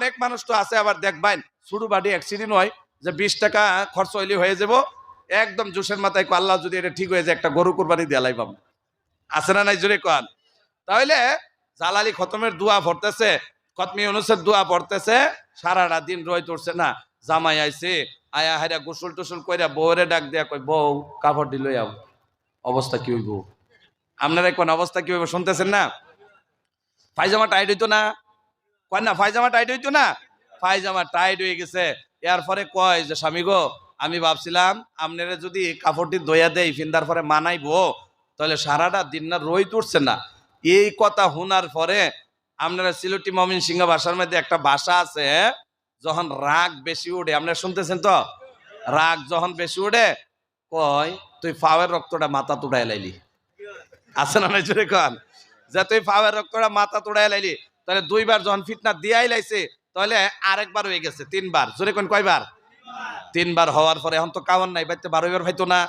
অনেক মানুষ তো আছে, আবার দেখবেন শুরু বাড়ি অ্যাক্সিডেন্ট হয়, যে বিশ টাকা খরচ হইলে হয়ে যাব। একদম জোশের মাথায় আল্লাহ যদি এটা ঠিক হয়ে যায়, একটা গরু কোরবানি দিয়ে লাইবাম আছে না নাই জোরে কন? তাহলে জালালি খতমের দোয়া পড়তেছে, খতমি অনুসের দোয়া পড়তেছে, সারাটা দিন রই তুলছে না, জামাই আইছে, আয়া হাইরা গোসল টোসল কইরা বউরে ডাক দিয়া কই বউ, কাপড় দিল অবস্থা কি হইব? আপনারা কোন অবস্থা কি হইব শুনতেছেন না? পায়জামা টাইট হইতো না? কয় না পায়জামা টাইট হইতো না? পায়জামা টাইট হয়ে গেছে। এর পরে কয় যে, স্বামী গো, আমি ভাবছিলাম আপনারা যদি কাপড়টি দইয়া দেই, ফিন্দার পরে মানাইবো, তাহলে সারাটা দিন না রই তুটছে না। এই কথা শোনার পরে আপনারা সিলেটি মমিন সিংহ ভাষার মধ্যে একটা ভাষা আছে, যখন রাগ বেশি উঠে, আপনারা শুনতেছেন তো? রাগ যখন বেশি উঠে, কয়, তুই ফাওয়ের রক্তটা মাথা তুড়াই লাইলি। আছে না জোরে কন? যে, তুই ফাওয়ের রক্তটা মাথা তুড়াই লাইলি। তাহলে দুইবার যখন ফিটনা দিয়াই লাইছে, তাহলে আরেকবার হয়ে গেছে, তিনবার। জোরে কোন কয়বার? তিনবার হওয়ার পরে এখন তো কাওয়ার নাই, বাইতে বারোইবার ভাইতো না।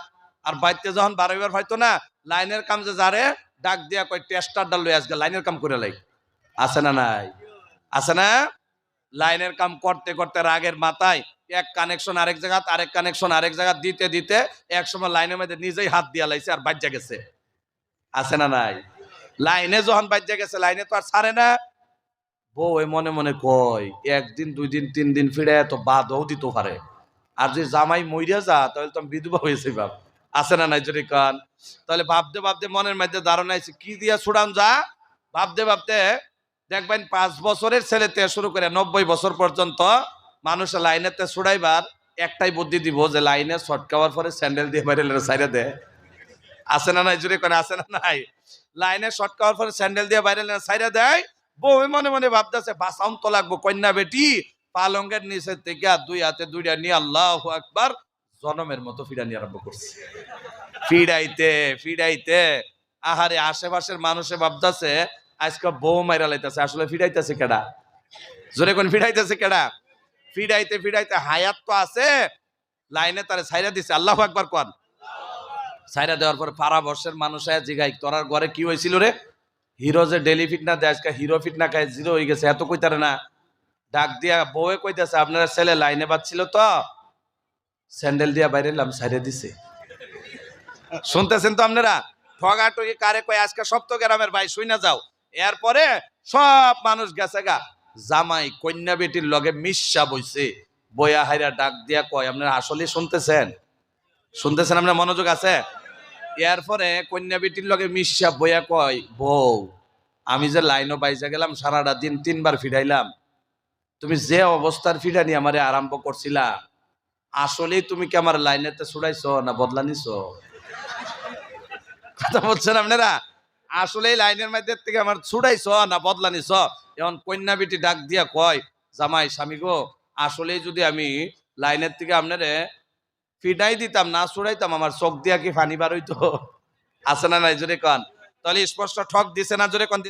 আর বাইতে যখন বারোইবার ভাইতো না, লাইনের কাম যে যারে, ডাক দিয়া কয়, টেস্টার ডাল লই আজকে লাইনের কাম করে লাই। আছে না নাই? আছে না? লাইনের কাম করতে করতে রাগের মাথায় এক কানেকশন আরেক জায়গা আরেক কানেকশন আরেক জায়গা দিতে দিতে এক সময় লাইনের মধ্যে নিজেই হাত দিয়া লাইছে আর বাজ্যা গেছে। আছে না নাই? লাইনে যখন বাজ্যা গেছে, লাইনে তো আর ছাড়ে না। বউ মনে মনে কয়, একদিন দুই দিন তিন দিন ফিরে তো বাদও দিতে পারে। আর যে জামাই মইরা যা, তাহলে তো আমি বিধবা হয়েছে বাপ আছে না নাই যদি কান? তাহলে ভাবতে ভাবতে মনের মধ্যে ধারণা আছে, কি দিয়া ছুড়ান যা? ভাবতে ভাবতে দেখবেন পাঁচ বছরের ছেলেতে শুরু করে নব্বই বছর পর্যন্ত মানুষ লাইনেতে ছুড়াইবার একটাই বুদ্ধি দিব যে লাইনে ছটকাওয়ার পরে স্যান্ডেল দিয়ে বাইরে সাইডে দে। আছে না নাই জুড়ে কোন? আছে না নাই? লাইনে শটকাওয়ার পরে স্যান্ডেল দিয়ে বাইরে সাইডে দেয় বউ মনে মনে ভাবতেছে বাসাউন তো লাগবো, কন্যা বেটি। পালঙ্গের নিচে থেকে আর দুই হাতে দুইটা নিয়ে আল্লাহ একবার জনমের মতো ফিরানি আরম্ভ করছে। ফিরাইতে ফিরাইতে, আহারে আশেপাশের মানুষে ভাবতেছে, আজকে বউ মাইরা লাইতেছে, আসলে ফিরাইতেছে কেডা? জোরে কোন, ফিরাইতেছে কেডা? ফিরাইতে ফিরাইতে হায়াত তো আছে, লাইনে তারে ছাইরা দিছে, আল্লাহ একবার কন ছাইরা দেওয়ার পরে পাড়া বর্ষের মানুষ জিগাই তোরার ঘরে কি হয়েছিল রে? হিরো যে ডেলি ফিট না দেয় আজকে হিরো ফিট না খায় জিরো হয়ে গেছে, এত কইতারে না। ডাক দিয়া বউয়ে কইতেছে, আপনারা ছেলে লাইনে বাজছিল তো? স্যান্ডেল দিয়া বাইরে এলাম সাইডে দিছে। শুনতেছেন তো আপনারা? ঠগা টগি কারে কয়, আজকে সপ্ত গ্রামের ভাই শুই না যাও। এরপরে সব মানুষ গেছে গা। জামাই, কন্যা বেটির লগে মিশা বইছে। বয়া হাইরা ডাক দিয়া কয়, আপনারা আসলে শুনতেছেন? শুনতেছেন, আপনার মনোযোগ আছে? এরপরে কন্যা বেটির লগে মিশা বয়া কয়, বউ, আমি যে লাইনও বাইজা গেলাম, সারাটা দিন তিনবার ফিরাইলাম। তুমি যে অবস্থার ফিরানি আমারে আরম্ভ করছিলা, আসলেই তুমি কি আমার লাইনেতে ছুড়াইছ না বদলা নিছ? কথা বলছেন আপনারা? আসলেই লাইনের মধ্যে থেকে আমার ছুড়াইছ না বদলা নিছ? এখন কন্যা বেটি ডাক দিয়া কয়, জামাই, স্বামী গো, আসলেই যদি আমি লাইনের থেকে আপনারে ফিটাই দিতাম, না ছুড়াইতাম আমার চোখ দিয়া কি ফানি বার হইতো? আছে না নাই জোরে কন? তাহলে স্পষ্ট ঠক দিছে না জোরে কন?